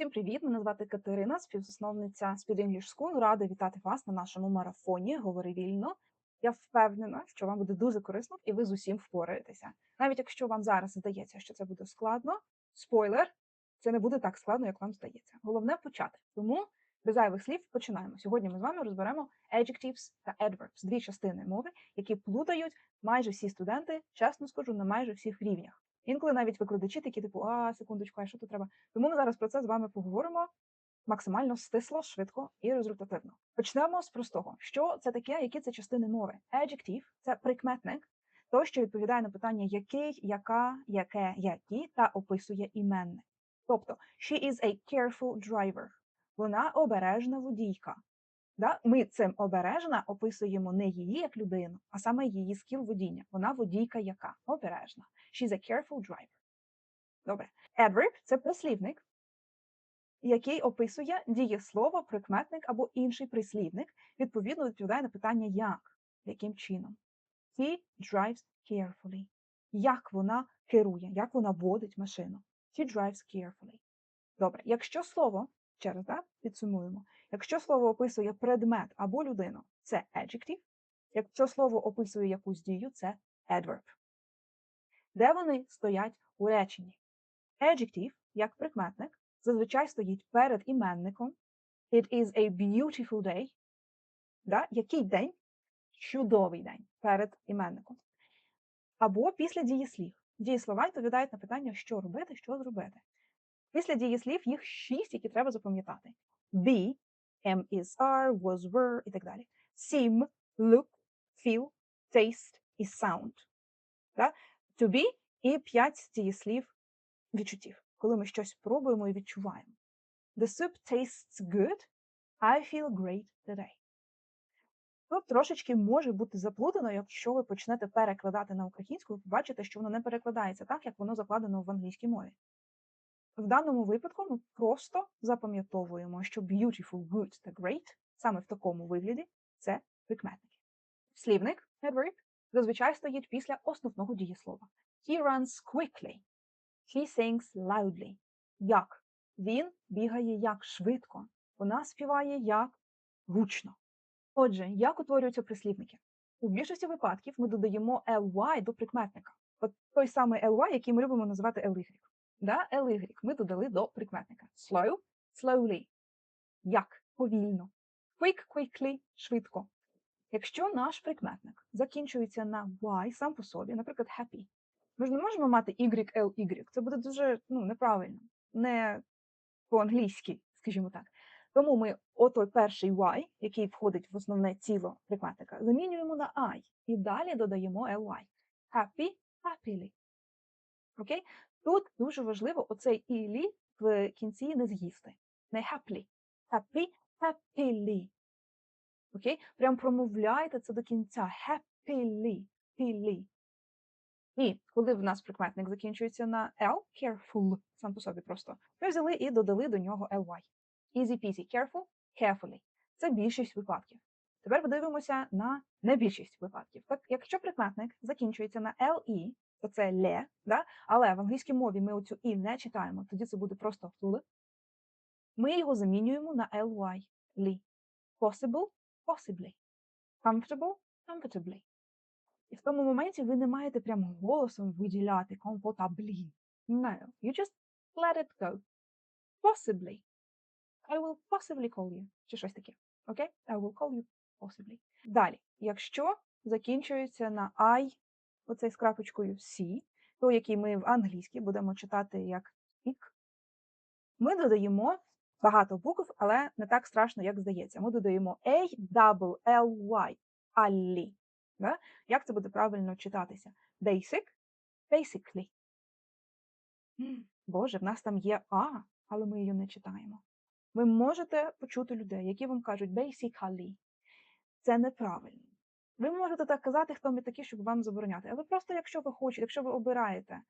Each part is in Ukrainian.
Всім привіт! Мене звати Катерина, співзасновниця Speed English School. Рада вітати вас на нашому марафоні. Говори вільно. Я впевнена, що вам буде дуже корисно і ви з усім впораєтеся. Навіть якщо вам зараз здається, що це буде складно, спойлер, це не буде так складно, як вам здається. Головне почати. Тому без зайвих слів починаємо. Сьогодні ми з вами розберемо adjectives та adverbs, дві частини мови, які плутають майже всі студенти, чесно скажу, на майже всіх рівнях. Інколи навіть викладачі такі, типу, а секундочку, а що тут треба? Тому ми зараз про це з вами поговоримо максимально стисло, швидко і результативно. Почнемо з простого. Що це таке, які це частини мови? Adjective – це прикметник, то, що відповідає на питання який, яка, яке, які, та описує іменник. Тобто, she is a careful driver. Вона обережна водійка. Да? Ми цим обережна описуємо не її як людину, а саме її скіл водіння. Вона водійка яка? Обережна. She's a careful driver. Добре. Adverb – це прислівник, який описує дієслово, прикметник або інший прислівник, відповідно відповідає на питання як, яким чином. He drives carefully. Як вона керує, як вона водить машину. He drives carefully. Добре, якщо слово, ще раз, да, підсумуємо, якщо слово описує предмет або людину, це adjective, якщо слово описує якусь дію, це adverb. Де вони стоять у реченні? Adjective, як прикметник, зазвичай стоїть перед іменником. It is a beautiful day. Да? Який день? Чудовий день перед іменником. Або після дієслів. Дієслова відповідають на питання, що робити, що зробити. Після дієслів їх шість, які треба запам'ятати: be, am, is, are, was, were і так далі. Seem, look, feel, taste і sound. Да? To be і п'ять дієслів відчуттів, коли ми щось пробуємо і відчуваємо. The soup tastes good. I feel great today. Тут трошечки може бути заплутано, якщо ви почнете перекладати на українську, ви побачите, що воно не перекладається так, як воно закладено в англійській мові. В даному випадку ми просто запам'ятовуємо, що beautiful, good та great саме в такому вигляді це прикметники. Слівник adverb зазвичай стоїть після основного дієслова. He runs quickly. He sings loudly. Як? Він бігає як швидко. Вона співає як гучно. Отже, як утворюються прислівники? У більшості випадків ми додаємо ly до прикметника. От той самий ly, який ми любимо називати ly. Да? ly ми додали до прикметника. Slow, slowly. Як? Повільно. Quick, quickly, швидко. Якщо наш прикметник закінчується на y сам по собі, наприклад, happy, ми ж не можемо мати y, l, y. Це буде дуже ну, неправильно, не по-англійськи, скажімо так. Тому ми отой перший y, який входить в основне тіло прикметника, замінюємо на I і далі додаємо ly. Happy, happily. Окей? Тут дуже важливо оцей ілі в кінці не з'їсти. Не happily. Happy, happily. Окей? Прям промовляйте це до кінця. Happily. Happily. І коли в нас прикметник закінчується на L, careful, сам по собі просто, ми взяли і додали до нього ly. Easy peasy, careful, carefully. Це більшість випадків. Тепер подивимося на не більшість випадків. Так, якщо прикметник закінчується на LE, то це ле, да? але в англійській мові ми оцю і не читаємо, тоді це буде просто л. Ми його замінюємо на ly. Лі. Possible, possibly. Comfortable, comfortably. І в тому моменті ви не маєте прям голосом виділяти comfortably. No, you just let it go. Possibly. I will possibly call you. Чи щось таке. Окей? Okay? I will call you possibly. Далі, якщо закінчується на I, оцей з крапочкою C, то який ми в англійській будемо читати як ік, ми додаємо багато букв, але не так страшно, як здається. Ми додаємо A, double, L, Y, алі. Да? Як це буде правильно читатися? Basic, basically. Боже, в нас там є А, але ми її не читаємо. Ви можете почути людей, які вам кажуть basically. Це неправильно. Ви можете так казати, хто ми такі, щоб вам забороняти. Але просто, якщо ви хочете, якщо ви обираєте,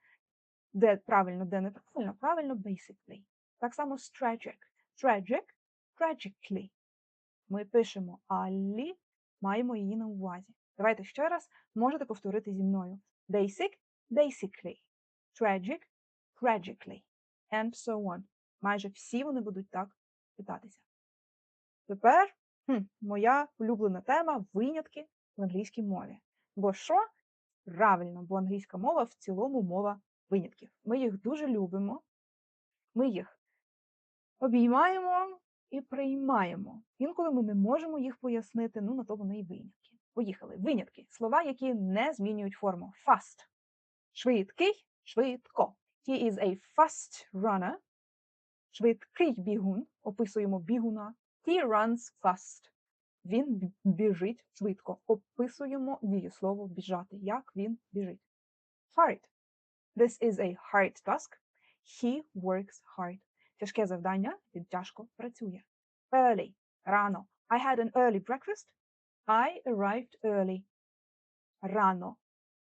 де правильно, де неправильно, правильно basically. Так само з tragic. Tragic, tragically. Ми пишемо алі, маємо її на увазі. Давайте ще раз можете повторити зі мною. Basic, basically. Tragic, tragically. And so on. Майже всі вони будуть так питатися. Тепер хм, моя улюблена тема винятки в англійській мові. Бо що? Правильно, бо англійська мова в цілому мова винятків. Ми їх дуже любимо, ми їх обіймаємо і приймаємо. Інколи ми не можемо їх пояснити, ну на то вони і винятки. Поїхали. Винятки слова, які не змінюють форму. Fast. Швидкий, швидко. He is a fast runner. Швидкий бігун. Описуємо бігуна. He runs fast. Він біжить швидко. Описуємо дієслово біжати. Як він біжить. Hard. This is a hard task. He works hard. Тяжке завдання, він тяжко працює. Early. Рано. I had an early breakfast. I arrived early. Рано.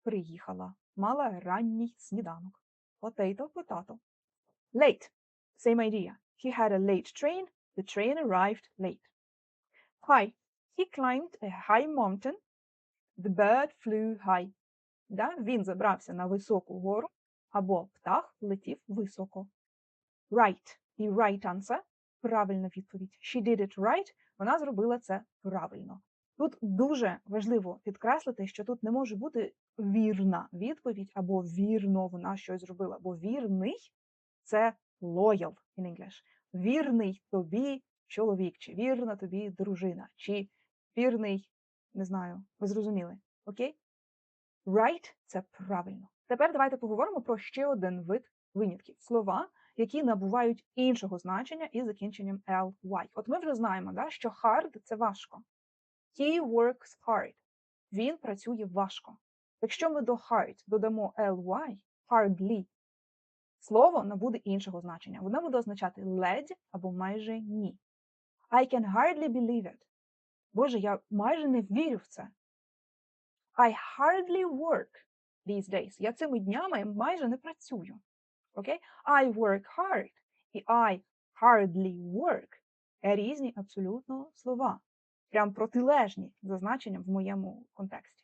Приїхала. Мала ранній сніданок. Potato, potato. Late. Same idea. He had a late train. The train arrived late. High. He climbed a high mountain. The bird flew high. Да? Він забрався на високу гору, або птах летів високо. Right. І right answer – правильна відповідь. She did it right. Вона зробила це правильно. Тут дуже важливо підкреслити, що тут не може бути вірна відповідь, або вірно вона щось зробила. Бо вірний це loyal in English. Вірний тобі чоловік, чи вірна тобі дружина, чи вірний, не знаю, ви зрозуміли. Окей? Right – це правильно. Тепер давайте поговоримо про ще один вид винятків. Слова, які набувають іншого значення із закінченням ly. От ми вже знаємо, да, що hard – це важко. He works hard. Він працює важко. Якщо ми до hard додамо ly, hardly, слово набуде іншого значення. Воно буде означати ледь або майже ні. I can hardly believe it. Боже, я майже не вірю в це. I hardly work these days. Я цими днями майже не працюю. Окей? I work hard і I hardly work різні абсолютно слова. Прям протилежні за значенням в моєму контексті.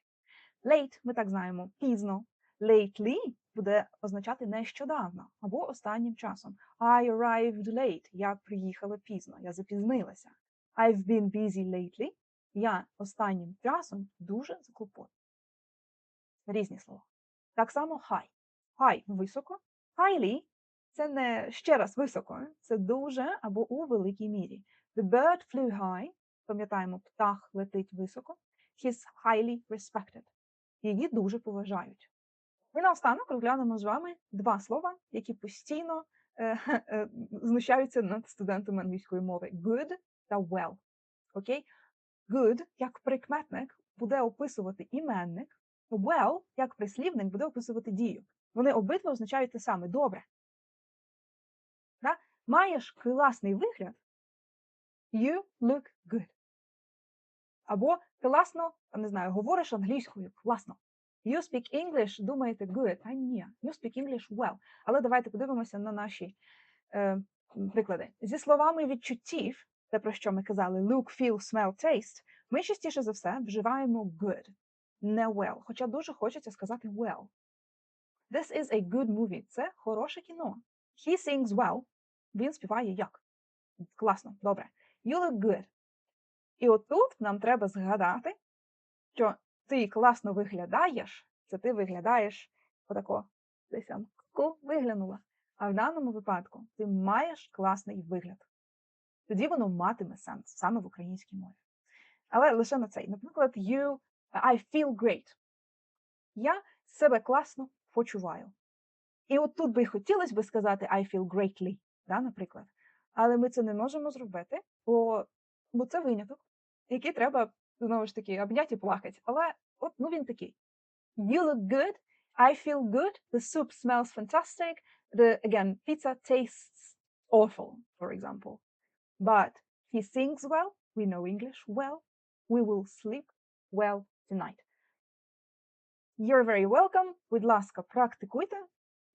Late ми так знаємо пізно. Lately буде означати нещодавно або останнім часом. I arrived late. Я приїхала пізно, я запізнилася. I've been busy lately. Я останнім часом дуже заклопотана. Різні слова. Так само high. High – високо. Highly – це не ще раз високо, це дуже або у великій мірі. The bird flew high. Пам'ятаємо, птах летить високо. He's highly respected. Її дуже поважають. І наостанок розглянемо з вами два слова, які постійно е, е, знущаються над студентами англійської мови: good та well. Окей? Good, як прикметник, буде описувати іменник, well, як прислівник, буде описувати дію. Вони обидва означають те саме добре. Да? Маєш класний вигляд, you look good. Або класно, не знаю, говориш англійською класно. You speak English, думаєте good. А ні, you speak English well. Але давайте подивимося на наші е, приклади. Зі словами відчуттів, те, про що ми казали, look, feel, smell, taste, ми частіше за все вживаємо good, не well. Хоча дуже хочеться сказати well. This is a good movie. Це хороше кіно. He sings well. Він співає як? Класно, добре. You look good. І отут нам треба згадати, що ти класно виглядаєш, це ти виглядаєш отако, десь там ку виглянула. А в даному випадку ти маєш класний вигляд. Тоді воно матиме сенс саме в українській мові. Але лише на цей. Наприклад, you, I feel great. Я себе класно почуваю. І от тут би хотілося би сказати I feel greatly, да, наприклад. Але ми це не можемо зробити, бо, бо це виняток, який треба, знову ж таки, обняти і плакати. Але от ну він такий. You look good, I feel good, the soup smells fantastic, the, again, pizza tastes awful, for example. But he sings well, we know English well, we will sleep well tonight. You're very welcome. Будь ласка, практикуйте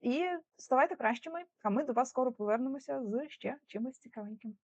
і ставайте кращими, а ми до вас скоро повернемося з ще чимось цікавеньким.